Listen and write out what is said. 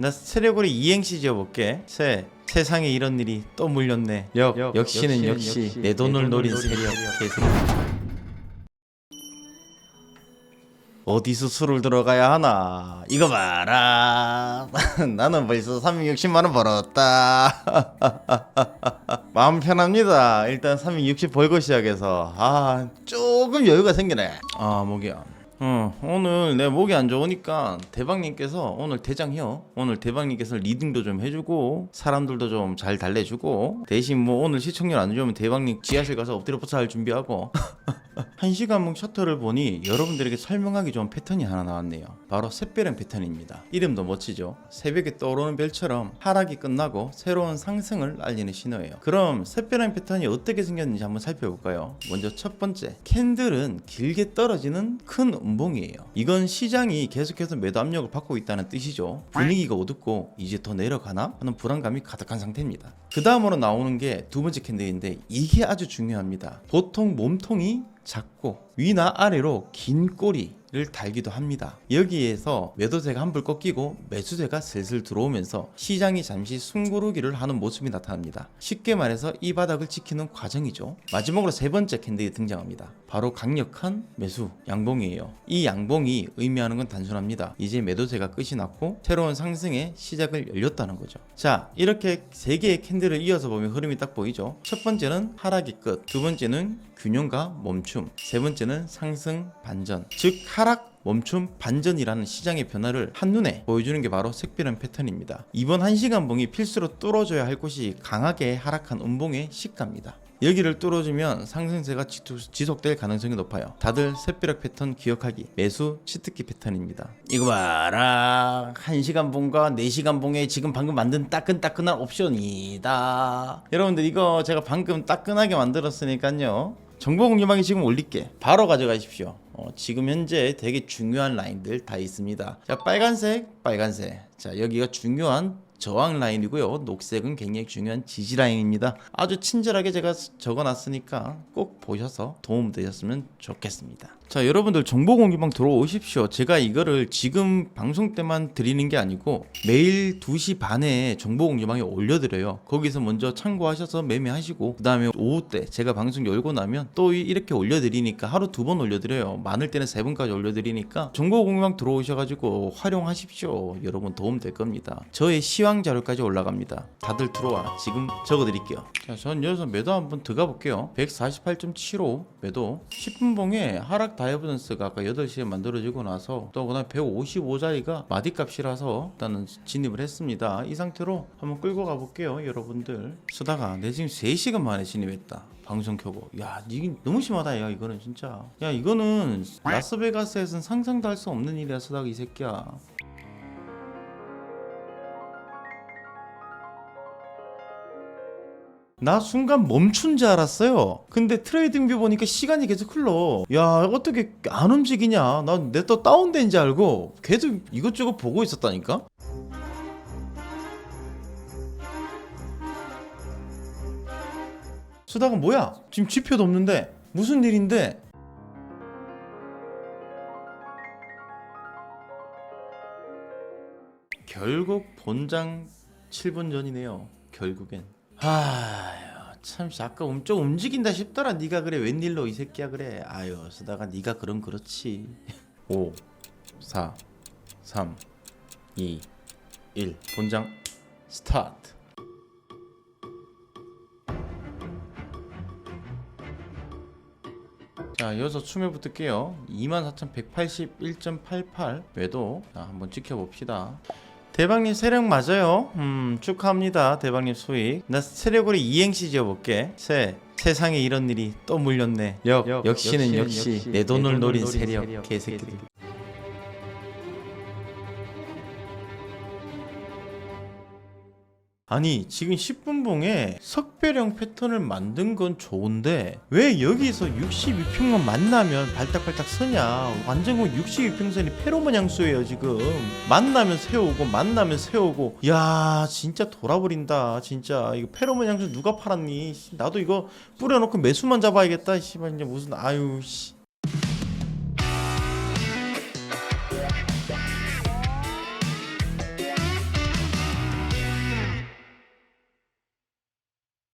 나 세력으로 이행시 지어볼게. 세. 세상에 이런 일이 또 물렸네. 역. 역. 역시는 역시, 역시 내 돈을 노린. 세력. 개새끼. 어디서 술을 들어가야 하나? 이거 봐라. 나는 벌써 360만 원 벌었다. 마음 편합니다. 일단 360 벌고 시작해서 아 조금 여유가 생기네. 아 목이야. 어 오늘 내 목이 안 좋으니까 대박님께서 오늘 대장이요. 오늘 대박님께서 리딩도 좀 해주고 사람들도 좀 잘 달래주고 대신 뭐 오늘 시청률 안 좋으면 대박님 지하실 가서 엎드려 뻗쳐 할 준비하고 한 시간목 셔터를 보니 여러분들에게 설명하기 좋은 패턴이 하나 나왔네요. 바로 샛별행 패턴입니다. 이름도 멋지죠? 새벽에 떠오르는 별처럼 하락이 끝나고 새로운 상승을 알리는 신호예요. 그럼 샛별행 패턴이 어떻게 생겼는지 한번 살펴볼까요? 먼저 첫 번째, 캔들은 길게 떨어지는 큰 음봉이에요. 이건 시장이 계속해서 매도 압력을 받고 있다는 뜻이죠. 분위기가 어둡고 이제 더 내려가나 하는 불안감이 가득한 상태입니다. 그 다음으로 나오는 게 두 번째 캔들인데 이게 아주 중요합니다. 보통 몸통이 작고 위나 아래로 긴 꼬리를 달기도 합니다. 여기에서 매도세가 한불 꺾이고 매수세가 슬슬 들어오면서 시장이 잠시 숨고르기를 하는 모습이 나타납니다. 쉽게 말해서 이 바닥을 지키는 과정이죠. 마지막으로 세 번째 캔들이 등장합니다. 바로 강력한 매수 양봉이에요. 이 양봉이 의미하는 건 단순합니다. 이제 매도세가 끝이 났고 새로운 상승의 시작을 열렸다는 거죠. 자, 이렇게 세 개의 캔들을 이어서 보면 흐름이 딱 보이죠. 첫 번째는 하락의 끝, 두 번째는 균형과 멈춤, 세 번째는 상승 반전. 즉 하락 멈춤 반전이라는 시장의 변화를 한눈에 보여주는 게 바로 색별한 패턴입니다. 이번 한시간 봉이 필수로 뚫어줘야 할 곳이 강하게 하락한 음봉의 시가입니다. 여기를 뚫어주면 상승세가 지속- 지속될 가능성이 높아요. 다들 샛별학 패턴 기억하기 매수 치트키 패턴입니다. 이거 봐라 1시간 봉과 4시간 봉에 지금 방금 만든 따끈따끈한 옵션이다. 여러분들 이거 제가 방금 따끈하게 만들었으니까요. 정보 공유방에 지금 올릴게. 바로 가져가십시오. 어, 지금 현재 되게 중요한 라인들 다 있습니다. 자, 빨간색, 빨간색. 자, 여기가 중요한 저항 라인이고요. 녹색은 굉장히 중요한 지지 라인입니다. 아주 친절하게 제가 적어놨으니까 꼭 보셔서 도움 되셨으면 좋겠습니다. 자, 여러분들 정보 공유방 들어오십시오. 제가 이거를 지금 방송 때만 드리는 게 아니고 매일 2시 반에 정보 공유방에 올려드려요. 거기서 먼저 참고하셔서 매매하시고 그 다음에 오후 때 제가 방송 열고 나면 또 이- 이렇게 올려드리니까 하루 두 번 올려드려요. 많을 때는 세 번까지 올려드리니까 정보 공유방 들어오셔가지고 활용하십시오. 여러분 도움 될 겁니다. 저의 시황 자료까지 올라갑니다. 다들 들어와. 지금 적어드릴게요. 자, 전 여기서 매도 한번 들어가 볼게요. 148.75 매도. 10분 봉에 하락 다이버전스가 아까 8시에 만들어지고 나서 또 그다음 155자리가 마디값이라서 일단은 진입을 했습니다. 이 상태로 한번 끌고 가볼게요, 여러분들. 쓰다가 내 지금 3시간 만에 진입했다. 방송 켜고 야 이게 너무 심하다 야 이거는 진짜 야 이거는 라스베가스에선 상상도 할 수 없는 일이야 쓰다가 이 새끼야 나 순간 멈춘 줄 알았어요. 근데 트레이딩 뷰 보니까 시간이 계속 흘러. 야, 어떻게 안 움직이냐? 난 내 또 다운된 줄 알고 계속 이것저것 보고 있었다니까? 수다가 뭐야? 지금 지표도 없는데 무슨 일인데? 결국 본장 7분 전이네요. 결국엔. 아유, 참 아까 움- 좀 움직인다 싶더라. 네가 그래 웬일로 이 새끼야 그래. 아유, 쓰다가 네가 그럼 그렇지. 5 4 3 2 1 본장 스타트. 자, 이어서 추매 붙을게요. 24,181.88 매도. 자, 한번 지켜봅시다. 대박님 세력 맞아요. 음, 축하합니다. 대박님 수익. 나 세력으로 이행시 지어볼게. 세. 세상에 이런 일이 또 물렸네. 역. 역. 역시는 역시, 역시 내 돈을 노린. 세력. 개새끼들. 아니 지금 10분 봉에 석배령 패턴을 만든 건 좋은데 왜 여기서 62평만 만나면 발딱발딱 서냐? 완전 그 62평선이 페로몬 향수예요 지금. 만나면 세우고 만나면 세우고. 야 진짜 돌아버린다 진짜. 이거 페로몬 향수 누가 팔았니? 씨, 나도 이거 뿌려놓고 매수만 잡아야겠다 씨발 이제 무슨 아유 씨